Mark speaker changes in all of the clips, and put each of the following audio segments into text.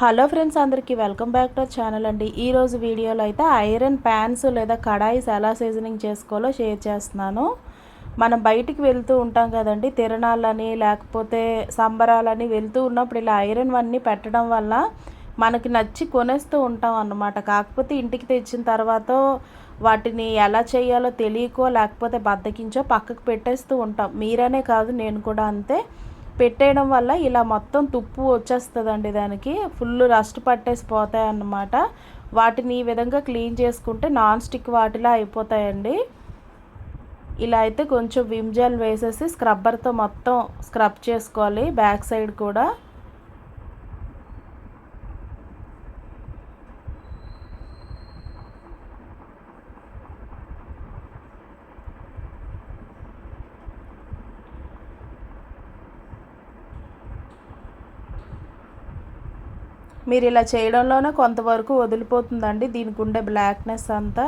Speaker 1: Hello friends అందరికీ welcome back to channel అండి. ఈరోజు వీడియోలో అయితే ఐరన్ ప్యాన్స్ లేదా కడాయిస్ ఎలా సీజనింగ్ చేసుకోవాలో షేర్ చేస్తున్నాను. మనం బయటికి వెళ్తూ ఉంటాం కదండి తిరణాలని లేకపోతే సంబరాలని వెళ్తూ ఉన్నప్పుడు ఇలా ఐరన్ అన్నీ పెట్టడం వల్ల మనకి నచ్చి కొనేస్తూ ఉంటాం అన్నమాట. కాకపోతే ఇంటికి తెచ్చిన తర్వాత వాటిని ఎలా చేయాలో తెలియకో లేకపోతే బద్దకించో పక్కకు పెట్టేస్తూ ఉంటాం. మీరనే కాదు నేను కూడా అంతే. పెట్టేయడం వల్ల ఇలా మొత్తం తుప్పు వచ్చేస్తుందండి దానికి. ఫుల్ రస్ట్ పట్టేసి పోతాయి అన్నమాట వాటిని ఈ విధంగా క్లీన్ చేసుకుంటే నాన్ స్టిక్ వాటిలా అయిపోతాయండి. ఇలా అయితే కొంచెం విమ్ జెల్ వేసేసి స్క్రబ్బర్తో మొత్తం స్క్రబ్ చేసుకోవాలి. బ్యాక్ సైడ్ కూడా. మీరు ఇలా చేయడంలోనే కొంతవరకు వదిలిపోతుందండి దీనికి ఉండే బ్లాక్నెస్ అంతా.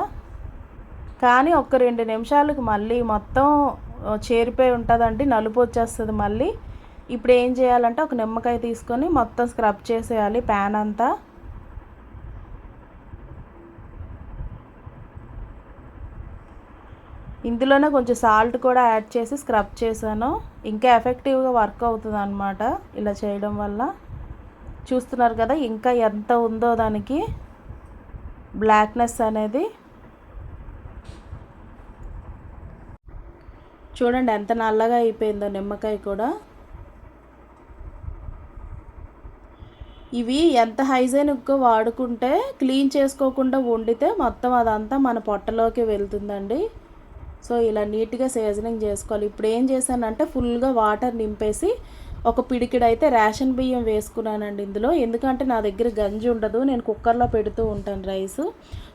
Speaker 1: కానీ ఒక రెండు నిమిషాలకు మళ్ళీ మొత్తం చేరిపోయి ఉంటుందండి నలుపు వచ్చేస్తుంది మళ్ళీ. ఇప్పుడు ఏం చేయాలంటే ఒక నిమ్మకాయ తీసుకొని మొత్తం స్క్రబ్ చేసేయాలి ప్యాన్ అంతా. ఇందులోనే కొంచెం సాల్ట్ కూడా యాడ్ చేసి స్క్రబ్ చేశాను. ఇంకా ఎఫెక్టివ్గా వర్క్ అవుతుంది అనమాట ఇలా చేయడం వల్ల. చూస్తున్నారు కదా ఇంకా ఎంత ఉందో దానికి బ్లాక్నెస్ అనేది. చూడండి ఎంత నల్లగా అయిపోయిందో నిమ్మకాయ కూడా. ఇవి ఎంత హైజెనిక్గా వాడుకుంటే క్లీన్ చేసుకోకుండా వండితే మొత్తం అదంతా మన పొట్టలోకి వెళ్తుందండి. సో ఇలా నీట్గా సీజనింగ్ చేసుకోవాలి. ఇప్పుడు ఏం చేశానంటే ఫుల్గా వాటర్ నింపేసి ఒక పిడికిడైతే రేషన్ బియ్యం వేసుకున్నానండి ఇందులో. ఎందుకంటే నా దగ్గర గంజి ఉండదు నేను కుక్కర్లో పెడుతూ ఉంటాను రైస్.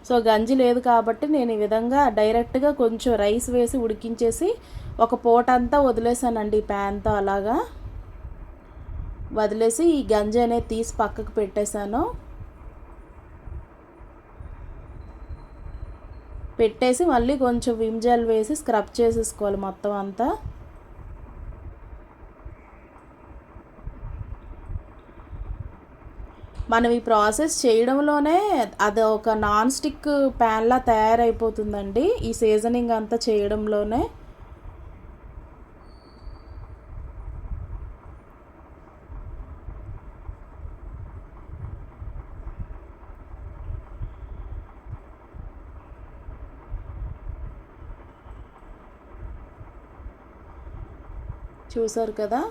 Speaker 1: సో గంజి లేదు కాబట్టి నేను ఈ విధంగా డైరెక్ట్గా కొంచెం రైస్ వేసి ఉడికించేసి ఒక పూట అంతా వదిలేసానండి ఈ ప్యాన్తో అలాగా. వదిలేసి ఈ గంజి అనేది తీసి పక్కకు పెట్టేశాను. పెట్టేసి మళ్ళీ కొంచెం విమ్ జెల్ వేసి స్క్రబ్ చేసేసుకోవాలి మొత్తం అంతా. మనం ఈ ప్రాసెస్ చేయడంలోనే అది ఒక నాన్ స్టిక్ ప్యాన్లా తయారైపోతుందండి ఈ సీజనింగ్ అంతా చేయడంలోనే. చూసారు కదా?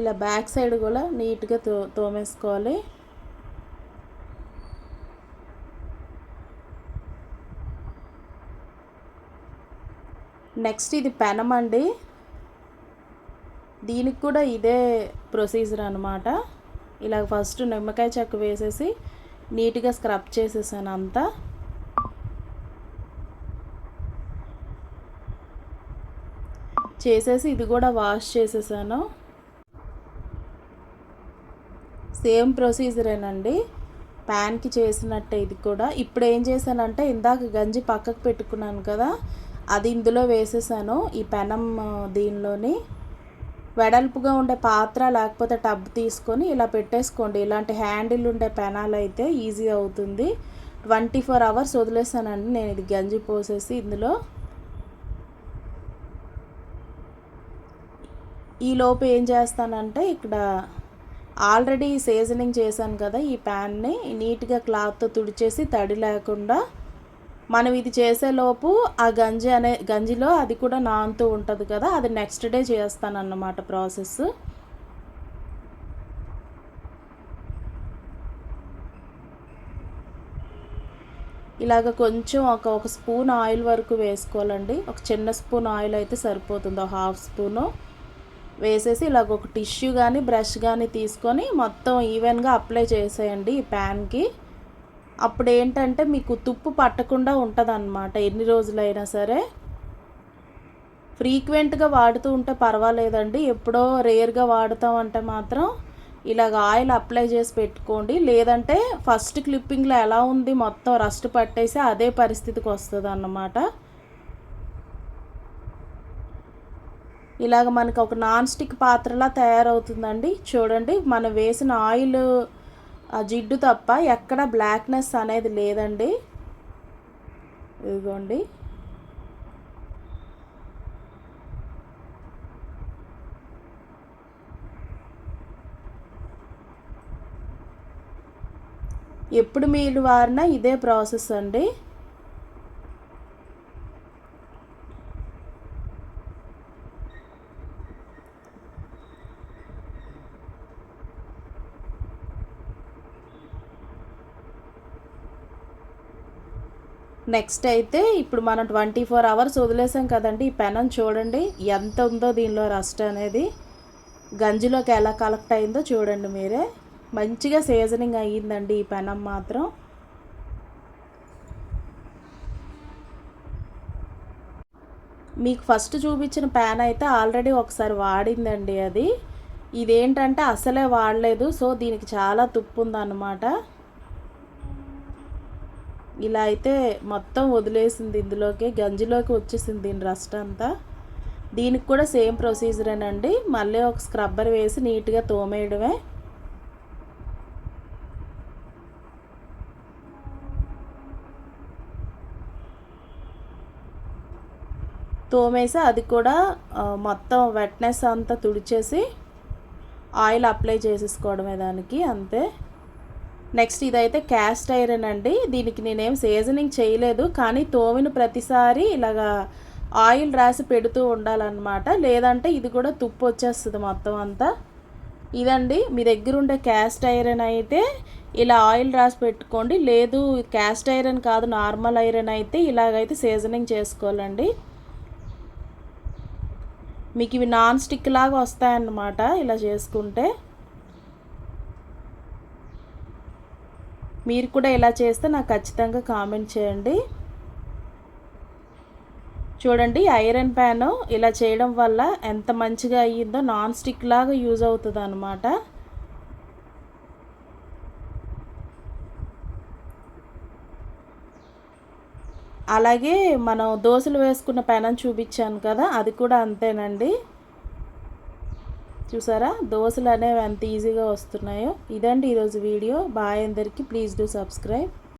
Speaker 1: ఇలా బ్యాక్ సైడ్ కూడా నీట్గా తో తోమేసుకోవాలి. నెక్స్ట్ ఇది పెనం అండి. దీనికి కూడా ఇదే ప్రొసీజర్ అనమాట ఇలా ఫస్ట్ నిమ్మకాయ చెక్క వేసేసి నీట్గా స్క్రబ్ చేసేసాను అంతా. చేసేసి ఇది కూడా వాష్ చేసేసాను. సేమ్ ప్రొసీజరేనండి ప్యాన్కి చేసినట్టే ఇది కూడా. ఇప్పుడు ఏం చేశానంటే ఇందాక గంజి పక్కకు పెట్టుకున్నాను కదా అది ఇందులో వేసేసాను. ఈ పెనం దీనిలోని వెడల్పుగా ఉండే పాత్ర లేకపోతే టబ్ తీసుకొని ఇలా పెట్టేసుకోండి. ఇలాంటి హ్యాండిల్ ఉండే పెనాలు అయితే ఈజీ అవుతుంది. ట్వంటీ ఫోర్ అవర్స్ వదిలేసానండి. నేను ఇది గంజి పోసేసి ఇందులో ఈలోపు ఏం చేస్తానంటే ఇక్కడ ఆల్రెడీ సీజనింగ్ చేశాను కదా ఈ ప్యాన్ని నీట్గా క్లాత్తో తుడిచేసి తడి లేకుండా మనం ఇది చేసేలోపు ఆ గంజి అనే గంజిలో అది కూడా నానుతూ ఉంటుంది కదా అది నెక్స్ట్ డే చేస్తాను అన్నమాట ప్రాసెస్ ఇలాగ కొంచెం ఒక ఒక స్పూన్ ఆయిల్ వరకు వేసుకోవాలండి. ఒక చిన్న స్పూన్ ఆయిల్ అయితే సరిపోతుంది ఒక హాఫ్ స్పూను. వేసేసి ఇలాగ ఒక టిష్యూ కానీ బ్రష్ కానీ తీసుకొని మొత్తం ఈవెన్గా అప్లై చేసేయండి ఈ ప్యాన్కి. అప్పుడు ఏంటంటే మీకు తుప్పు పట్టకుండా ఉంటుంది అన్నమాట ఎన్ని రోజులైనా సరే. ఫ్రీక్వెంట్గా వాడుతూ ఉంటే పర్వాలేదండి. ఎప్పుడో రేర్గా వాడుతామంటే మాత్రం ఇలాగ ఆయిల్ అప్లై చేసి పెట్టుకోండి. లేదంటే ఫస్ట్ క్లిప్పింగ్లో ఎలా ఉంది మొత్తం రస్ట్ పట్టేసి అదే పరిస్థితికి వస్తుంది అన్నమాట ఇలాగ మనకు ఒక నాన్ స్టిక్ పాత్రలా తయారవుతుందండి. చూడండి మనం వేసిన ఆయిల్ ఆ జిడ్డు తప్ప ఎక్కడ బ్లాక్నెస్ అనేది లేదండి. ఇదిగోండి. ఎప్పుడు మీరు వారినా ఇదే ప్రాసెస్ అండి. నెక్స్ట్ అయితే ఇప్పుడు మనం ట్వంటీ ఫోర్ అవర్స్ వదిలేసాం కదండి ఈ పెనం చూడండి ఎంత ఉందో దీనిలో రస్ట్ అనేది. గంజిలోకి ఎలా కలెక్ట్ అయిందో చూడండి మీరే. మంచిగా సీజనింగ్ అయ్యిందండి ఈ పెనం మాత్రం. మీకు ఫస్ట్ చూపించిన ప్యాన్ అయితే ఆల్రెడీ ఒకసారి వాడిందండి అది. ఇదేంటంటే అసలే వాడలేదు సో దీనికి చాలా తుప్పు ఉందన్నమాట. ఇలా అయితే మొత్తం వదిలేసింది ఇందులోకి గంజిలోకి వచ్చేసింది దీని రస్ట్ అంతా. దీనికి కూడా సేమ్ ప్రొసీజరేనండి మళ్ళీ ఒక స్క్రబ్బర్ వేసి నీట్గా తోమేయడమే. తోమేసి అది కూడా మొత్తం వెట్నెస్ అంతా తుడిచేసి ఆయిల్ అప్లై చేసేసుకోవడమే దానికి అంతే. నెక్స్ట్ ఇదైతే క్యాస్ట్ ఐరన్ అండి. దీనికి నేనేం సీజనింగ్ చేయలేదు. కానీ తోమిన ప్రతిసారి ఇలాగా ఆయిల్ రాసి పెడుతూ ఉండాలన్నమాట. లేదంటే ఇది కూడా తుప్పు వచ్చేస్తుంది మొత్తం అంతా. ఇదండి. మీ దగ్గర ఉండే క్యాస్ట్ ఐరన్ అయితే ఇలా ఆయిల్ రాసి పెట్టుకోండి. లేదు క్యాస్ట్ ఐరన్ కాదు నార్మల్ ఐరన్ అయితే ఇలాగైతే సీజనింగ్ చేసుకోవాలండి. మీకు ఇవి నాన్ స్టిక్ లాగా వస్తాయన్నమాట ఇలా చేసుకుంటే. మీరు కూడా ఇలా చేస్తే నాకు ఖచ్చితంగా కామెంట్ చేయండి. చూడండి ఐరన్ ప్యాన్ ఇలా చేయడం వల్ల ఎంత మంచిగా అయ్యిందో నాన్ స్టిక్ లాగా యూజ్ అవుతుంది అనమాట అలాగే మనం దోశలు వేసుకున్న పెనం చూపించాను కదా అది కూడా అంతేనండి. చూసారా? దోశలు అనేవి ఎంత ఈజీగా వస్తున్నాయో. ఇదండి ఈరోజు వీడియో. బాయ్ అందరికీ ప్లీజ్ డూ సబ్స్క్రైబ్.